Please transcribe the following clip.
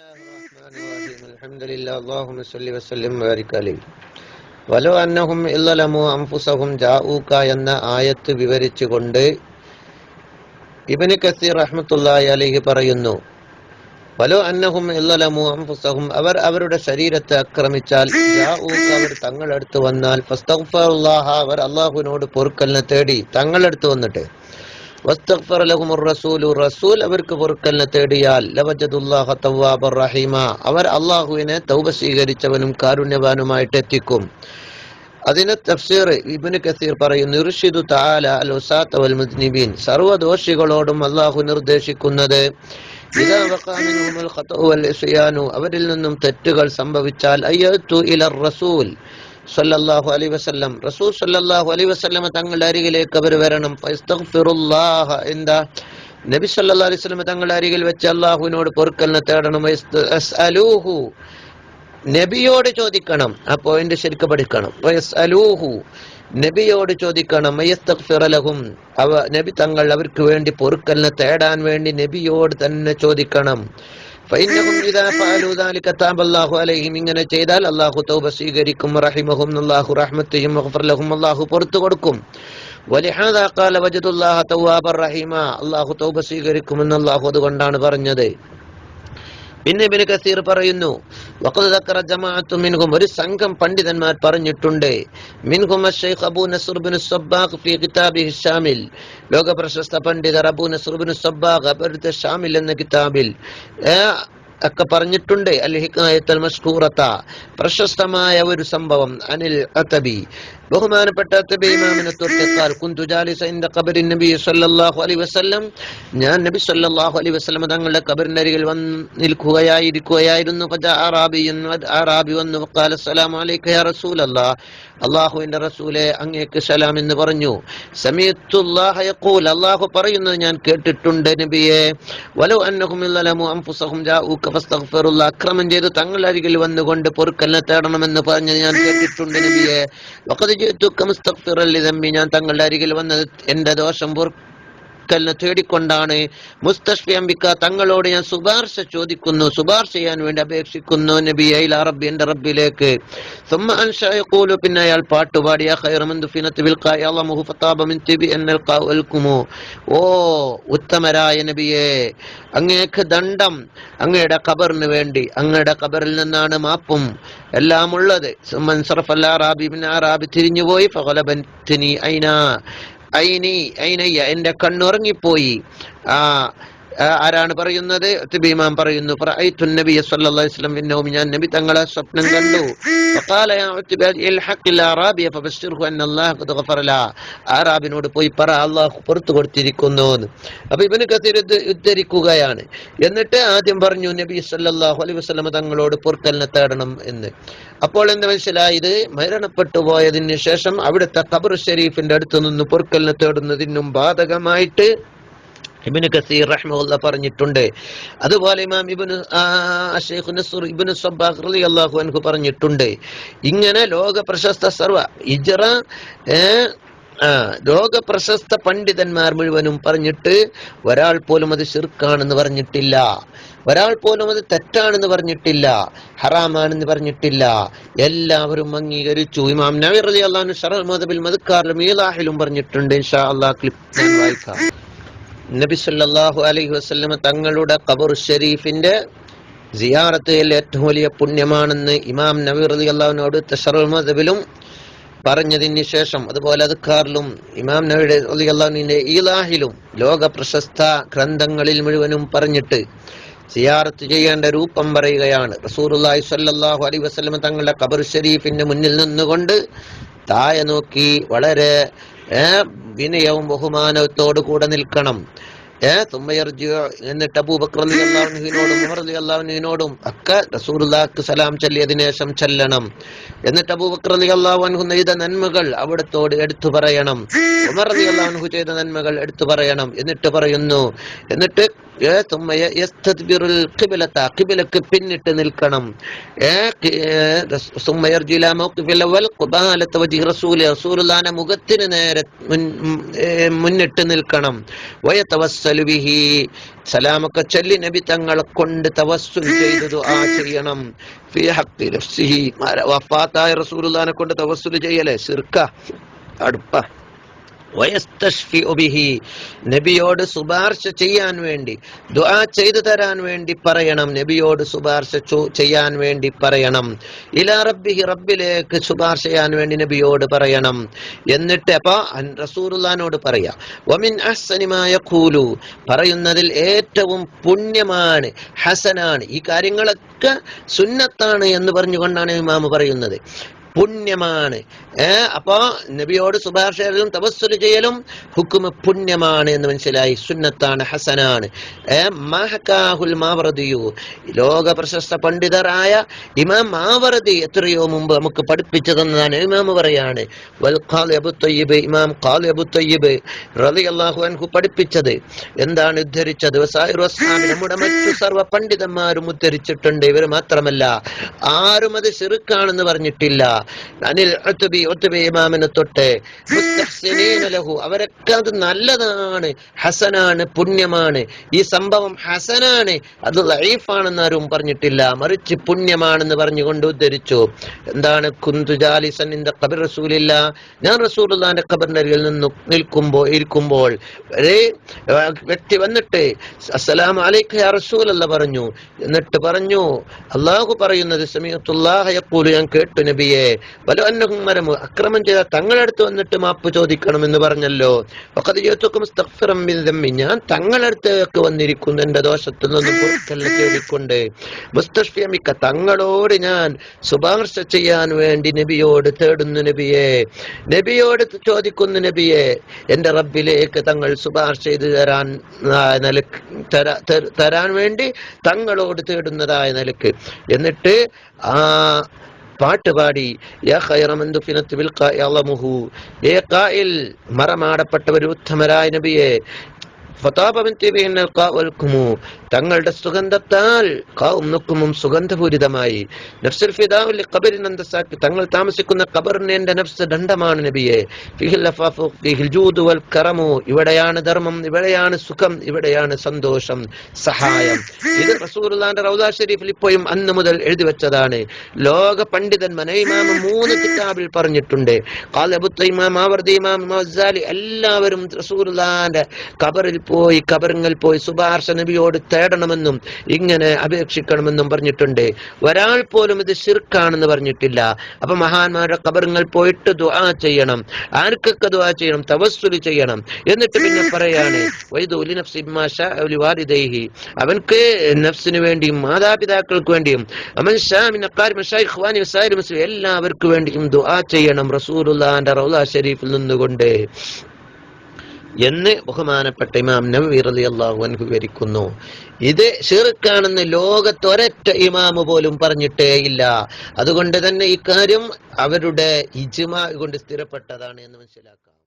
الله الرحمن الرحيم الحمد لله اللهم صل وسلم وبارك عليه ولو أنهم ഇല്ലലമു അംഫുസഹും ജാഊക എന്ന ആയത്ത് വിവരിച്ചുകൊണ്ട് ഇബ്നു കസീർ റഹ്മത്തുള്ളാഹി അലൈഹി പറയുന്നു വലോ അന്നഹും ഇല്ലലമു അംഫുസഹും അവർ അവരുടെ ശരീരത്തെ ആക്രമിച്ചാൽ ജാഊക അവർ തങ്ങളടുത്ത് വന്നാൽ ഫസ്തഗ്ഫറുല്ലാഹ അവർ അള്ളാഹുവിനോട് പൊറുക്കലിനെ തേടി തങ്ങളടുത്ത് വന്നിട്ട് വസ്തഗ്ഫറ ലഹുമുർ റസൂലു റസൂൽ അവർക്ക് പൊറുക്കലിനെ തേടിയാൽ റഹീമ അവർ അള്ളാഹുവിനെ തൗബ സ്വീകരിച്ചവനും കാരുണ്യവാനുമായിട്ട് എത്തിക്കും. അതിന് തഫ്സീർ ഇബ്നു കസീർ പറയുന്നു ഇർഷിദു തആല അൽ ഉസാത വൽ മുദ്നിബീൻ സർവദോഷികളോടും അള്ളാഹു നിർദ്ദേശിക്കുന്നത് അവരിൽ നിന്നും തെറ്റുകൾ സംഭവിച്ചാൽ അയ്യത്തു ഇലർ റസൂൽ സല്ലല്ലാഹു അലൈഹി വസല്ലം. റസൂൽ സല്ലല്ലാഹു അലൈഹി വസല്ലം തങ്ങളുടെ അരികിലേക്ക് അവർ വരണം. എന്താ? നബി സല്ലല്ലാഹു അലൈഹി വസല്ലം തങ്ങളുടെ അരികിൽ വെച്ച് അള്ളാഹുവിനോട് പൊറുക്കലിനെ തേടണം. വയസ്അലൂഹു നബിയോട് ചോദിക്കണം. ആ പോയിന്റ് ശരിക്കും പഠിക്കണം. അലൂഹു നബിയോട് ചോദിക്കണം. വയസ്തഗ്ഫിറ ലഹും. അവ നബി തങ്ങൾ അവർക്ക് വേണ്ടി പൊറുക്കലിനെ തേടാൻ വേണ്ടി നബിയോട് തന്നെ ചോദിക്കണം. അലൈഹിം. ഇങ്ങനെ ചെയ്താൽ അള്ളാഹു തൗബ സ്വീകരിക്കും റഹിമഹും അള്ളാഹു പുറത്തു കൊടുക്കും അല്ലാഹു തൗബ സ്വീകരിക്കുമെന്ന് അള്ളാഹു അതുകൊണ്ടാണ് പറഞ്ഞത്. പിന്നെ ഇബിന് കസീർ പറയുന്നു മിൻഹും. ഒരു സംഘം പണ്ഡിതന്മാർ പറഞ്ഞിട്ടുണ്ട് മിൻഹും അബൂ നസ്ർ ബിൻ സബ്ബാഖ് ഫീ കിതാബിഹി ഷാമിൽ. ലോക പ്രശസ്ത പണ്ഡിതർ അബൂ നസർ ബിൻ സബ്ബാഖ് അവരുടെ ഷാമിൽ എന്ന കിതാബിൽ ഒക്കെ പറഞ്ഞിട്ടുണ്ട്. അൽ ഹിക്കായത്തൽ മഷ്കൂറത്ത പ്രശസ്തമായ ഒരു സംഭവം. അനിൽ അത്തബി. ബഹുമാനപ്പെട്ട അത്തബി ഇമാമിനെ തൊട്ടേക്കാൽ കുന്തു ജാലിസ ഇൻദ ഖബരി നബി സല്ലല്ലാഹു അലൈഹി വസല്ലം. ഞാൻ നബി സല്ലല്ലാഹു അലൈഹി വസല്ലം തങ്ങളുടെ ഖബറിനരികിൽ വന്ന് നിൽക്കുകയായിരിക്കുകയായിരുന്നു. ഫജാ അറാബിയൻ അറാബി വന്നു. ഖാല അസ്സലാമു അലൈക യാ റസൂലല്ലാഹ് അല്ലാഹുവിന്റെ റസൂലെ അങ്ങേക്ക് സലാം എന്ന് പറഞ്ഞു. സമയത്തുല്ലാഹ യഖൂൽ. അല്ലാഹു പറയുന്നത് ഞാൻ കേട്ടിട്ടുണ്ട് നബിയെ. വലോ അന്നഹും ഇല്ലലമു അൻഫുസഹും ജാഊക അക്രമം ചെയ്ത് തങ്ങളുടെ അരികിൽ വന്നുകൊണ്ട് പൊറുക്കലിനെ തേടണമെന്ന് പറഞ്ഞ് ഞാൻ കേട്ടിട്ടുണ്ട് നബിയെ. ഞാൻ തങ്ങളുടെ അരികിൽ വന്നത് എന്റെ ദോഷം ഒരിക്കലിനെ തേടിക്കൊണ്ടാണ് മുസ്തഷ്ഫി അംബിക്ക തങ്ങളോട് ഞാൻ ശുപാർശ ചോദിക്കുന്നു ശുപാർശ ചെയ്യാൻ വേണ്ടി അപേക്ഷിക്കുന്നു നബി അയില റബ്ബി എന്റെ റബ്ബിലേക്ക്. പിന്നെ അയാൾ പാട്ടുപാടിയ ഓ ഉത്തമരായ നബിയെ അങ്ങേക്ക് ദണ്ഡം അങ്ങയുടെ ഖബറിന് വേണ്ടി അങ്ങയുടെ ഖബറിൽ നിന്നാണ് മാപ്പും എല്ലാം ഉള്ളത് തിരിഞ്ഞുപോയി ഐനി ഐനയ്യ എന്റെ കണ്ണുറങ്ങിപ്പോയി. ആ, ആരാണ് പറയുന്നത്? തിബീമാൻ പറയുന്നു സല്ലല്ലാഹു അലൈഹി വസല്ലം ഞാൻ നബി തങ്ങളെ സ്വപ്നം കണ്ടു. വഖാല ഫബശ്ശിർഹു ഖദ് ഗഫറ ആറാബിനോട് പോയി പറ അല്ലാഹു പുറത്തു കൊടുത്തിരിക്കുന്നു അപ്പോൾ ഇബ്നു കസീർ ഉദ്ധരിക്കുകയാണ്. എന്നിട്ട് ആദ്യം പറഞ്ഞു നബി സല്ലല്ലാഹു അലൈഹി വസല്ലം തങ്ങളോട് പുറത്തലിനെ തേടണം എന്ന്. അപ്പോൾ എന്ത് മനസ്സിലായത്? മരണപ്പെട്ടു പോയതിന് ശേഷം അവിടുത്തെ ഖബർ ഷെരീഫിന്റെ അടുത്ത് നിന്ന് പൊറുക്കലിനെ തേടുന്നതിനും ബാധകമായിട്ട് ഇബ്നു കസീർ റഹ്മുള്ള പറഞ്ഞിട്ടുണ്ട്. അതുപോലെ ഇമാം ഇബിന് ആ, നസുർ ഇബിന് ഇബ്നു അള്ളാഹു അൻഹു പറഞ്ഞിട്ടുണ്ട്. ഇങ്ങനെ ലോക പ്രശസ്ത സർവ ഇജറ ലോക പ്രശസ്ത പണ്ഡിതന്മാർ മുഴുവനും പറഞ്ഞിട്ട് ഒരാൾ പോലും അത് ശിർക്കാണെന്ന് പറഞ്ഞിട്ടില്ല. ഒരാൾ പോലും അത് തെറ്റാണെന്ന് പറഞ്ഞിട്ടില്ല. ഹറാമാണെന്ന് പറഞ്ഞിട്ടില്ല. എല്ലാവരും അംഗീകരിച്ചു. ഇമാം നബി അലി അൻഹു ഷറൽ മദബിൽ മദക്കാറിലും ഈലാഹിലും പറഞ്ഞിട്ടുണ്ട്. ഇൻഷാ അള്ളാഹ് ക്ലിപ്പ് വായിക്കാം. നബി സല്ലാഹു അലൈഹി വസല്ലമ തങ്ങളുടെ ഖബർ ഷെരീഫിന്റെ സിയാറത്തിൽ ഏറ്റവും വലിയ പുണ്യമാണെന്ന് ഇമാം നബി റതി അള്ളാഹുവിനോട് മദബിലും പറഞ്ഞതിന് ശേഷം അതുപോലെ അതുക്കാറിലും ഇമാം നബിയുടെ റളിയല്ലാഹുവിന്റെ ഈലാഹിലും ലോക പ്രശസ്ത ഗ്രന്ഥങ്ങളിൽ മുഴുവനും പറഞ്ഞിട്ട് സിയാറത്ത് ചെയ്യേണ്ട രൂപം പറയുകയാണ്. റസൂലുള്ളാഹി സല്ലാഹു അലൈഹി വസല്ലമ തങ്ങളുടെ കബർ ഷെരീഫിന്റെ മുന്നിൽ നിന്നുകൊണ്ട് താഴെ നോക്കി വളരെ വിനയവും ബഹുമാനത്തോടു കൂടെ നിൽക്കണം. എന്നിട്ട് അൻഹുവിനോടും ഒക്കെ റസൂലുള്ളാഹിക്ക് സലാം ചൊല്ലിയതിനു ശേഷം ചെല്ലണം. എന്നിട്ട് അബൂബക്കർ റളിയല്ലാഹു അൻഹു ചെയ്ത നന്മകൾ അവിടത്തോട് എടുത്തു പറയണം. ഉമർ അൻഹു ചെയ്ത നന്മകൾ എടുത്തു പറയണം. എന്നിട്ട് പറയുന്നു. എന്നിട്ട് പിന്നിട്ട് നിൽക്കണം. നേരെ മുന്നിട്ട് നിൽക്കണം. ബിഹി സലാമൊക്കെ ചൊല്ലി നബി തങ്ങളെ കൊണ്ട് തവസ്സുൽ ചെയ്തത് ആ ചെയ്യണം വഫാത്തായ റസൂലുള്ളാഹിനെ കൊണ്ട് തവസ്സുൽ ചെയ്യലേ സിർക്ക അടുപ്പ നബിയോട് ശുപാർശ ചെയ്യാൻ വേണ്ടി ദുആ ചെയ്തു തരാൻ വേണ്ടി പറയണം. നബിയോട് ശുപാർശ ചെയ്യാൻ വേണ്ടി പറയണം. ഇലാ റബ്ബിഹി റബ്ബിലേക്ക് ശുപാർശ ചെയ്യാൻ വേണ്ടി നബിയോട് പറയണം. എന്നിട്ട് അപ്പൊ റസൂലുള്ളാഹിനോട് പറയാ വമിൻ അഹ്സനിമായ യഖൂലു. പറയുന്നതിൽ ഏറ്റവും പുണ്യമാണ് ഹസനാണ്. ഈ കാര്യങ്ങളൊക്കെ സുന്നത്താണ് എന്ന് പറഞ്ഞുകൊണ്ടാണ് ഇമാമ് പറയുന്നത്. പുണ്യമാണ്. അപ്പൊ നബിയോട് സുഭാഷ ചെയ്യലും തവസ്സുൽ ചെയ്യലും ഹുക്കുമ് പുണ്യമാണ് എന്ന് മനസ്സിലായി. സുന്നത്താണ് ഹസനാണ്. ലോക പ്രശസ്ത പണ്ഡിതരായ ഇമാം മാവറദി എത്രയോ മുമ്പ് നമുക്ക് പഠിപ്പിച്ചു തന്നതാണ്. ഇമാം പറയാണ് ഇമാം ഖാലി അബു തയ്യിബ് റളിയല്ലാഹു അൻഹു പഠിപ്പിച്ചത്. എന്താണ് ഉദ്ധരിച്ചത്? നമ്മുടെ മറ്റു സർവ പണ്ഡിതന്മാരും ഉദ്ധരിച്ചിട്ടുണ്ട്. ഇവർ മാത്രമല്ല ആരും അത് ചെറുക്കാണെന്ന് പറഞ്ഞിട്ടില്ല. അനിൽ ഒത്തുബി ഒത്തുബി ഇമാമിനെ തൊട്ട് ലഹു. അവരൊക്കെ അത് നല്ലതാണ്. ഹസനാണ് പുണ്യമാണ്. ഈ സംഭവം ഹസനാണ്. അത് ലൈഫാണെന്ന് ആരും പറഞ്ഞിട്ടില്ല. മറിച്ച് പുണ്യമാണെന്ന് പറഞ്ഞുകൊണ്ട് ഉദ്ധരിച്ചു. എന്താണ്? കുന്തു ജാലിസൻ ഇന്ത ഖബർ റസൂലില്ല. ഞാൻ റസൂലുള്ളാന്റെ ഖബറിന്റെ അരികിൽ നിന്ന് നിൽക്കുമ്പോ ഇരിക്കുമ്പോൾ ഒരേ വ്യക്തി വന്നിട്ട് അസ്സലാം അലൈക്ക യാ റസൂലല്ല പറഞ്ഞു. എന്നിട്ട് പറഞ്ഞു അള്ളാഹു പറയുന്നത് സമീഅത്തുല്ലാഹ യഖൂലു. ഞാൻ കേട്ടു നബിയെ. വല അന്നഹും അക്രമം ചെയ്ത തങ്ങളടുത്ത് വന്നിട്ട് മാപ്പ് ചോദിക്കണമെന്ന് പറഞ്ഞല്ലോ. ഒക്കത് മിൻ ദമ്മി ഞാൻ തങ്ങളടുത്തേക്ക് വന്നിരിക്കുന്നു. എന്റെ ദോഷത്തിൽ നിന്ന് പുറത്തല്ല തേടിക്കൊണ്ട് മുസ്തഷ്ഫിയമിക്ക തങ്ങളോട് ഞാൻ ശുപാർശ ചെയ്യാൻ വേണ്ടി നബിയോട് തേടുന്നു നബിയെ. നബിയോട് ചോദിക്കുന്നു നബിയെ എന്റെ റബ്ബിലേക്ക് തങ്ങൾ ശുപാർശ ചെയ്ത് തരാൻ തരാൻ വേണ്ടി തങ്ങളോട് തേടുന്നതായ നിലയ്ക്ക്. എന്നിട്ട് ആ പാട്ട് പാടി യാ ഖൈറമൻ ദുഫിനത്ത് ബിൽ ഏ ഖായിൽ മറമാടപ്പെട്ടവർ ഉത്തമരായ നബിയെ തങ്ങളുടെ സുഗന്ധത്താൽ കാവും സുഗന്ധപൂരിതമായി. തങ്ങൾ താമസിക്കുന്ന എന്റെ നഫ്സ് ദണ്ഡമാണ് നബിയെ. ഫിഹിൽ ഫിഹിൽ ജൂദു വൽ കറമു. ഇവിടെയാണ് ധർമ്മം ഇവിടെയാണ് സുഖം ഇവിടെയാണ് സന്തോഷം സഹായം. ഇത് റസൂലുള്ളാന്റെ റൗദാ ഷരീഫിൽ ഇപ്പോഴും അന്ന് മുതൽ എഴുതി വെച്ചതാണ്. ലോക പണ്ഡിതൻ ഇമാം മൂന്ന് കിതാബിൽ പറഞ്ഞിട്ടുണ്ട്. ഇമാം എല്ലാവരും റസൂലുള്ളാന്റെ ഖബറിൽ പോയി ഖബറിൽ പോയി സുഭാർഷ നബിയോട് തേടണമെന്നും ഇങ്ങനെ അപേക്ഷിക്കണമെന്നും പറഞ്ഞിട്ടുണ്ട്. ഒരാൾ പോലും ഇത് ഷിർക്കാണെന്ന് പറഞ്ഞിട്ടില്ല. അപ്പൊ മഹാന്മാരുടെ കബറിങ്ങൾ പോയിട്ട് ദുആ ചെയ്യണം. ആർക്കൊക്കെ ദുആ ചെയ്യണം? തവസ്സുലി ചെയ്യണം. എന്നിട്ട് പിന്നെ പറയാണ് അവൻക്ക് നഫ്സിന് വേണ്ടിയും മാതാപിതാക്കൾക്ക് വേണ്ടിയും എല്ലാവർക്കും വേണ്ടിയും ദുആ ചെയ്യണം റസൂർ റൗള ഷരീഫിൽ നിന്നുകൊണ്ട്. എന്ന് ബഹുമാനപ്പെട്ട ഇമാം നബി അലി അള്ളാഹു അനുഭവിക്കുന്നു ഇത് ഷിർക്കാണെന്ന് ലോകത്ത് ഒരൊറ്റ ഇമാമ് പോലും പറഞ്ഞിട്ടേ ഇല്ല. അതുകൊണ്ട് തന്നെ ഇക്കാര്യം അവരുടെ ഇജ്മാ കൊണ്ട് സ്ഥിരപ്പെട്ടതാണ് എന്ന് മനസ്സിലാക്കാം.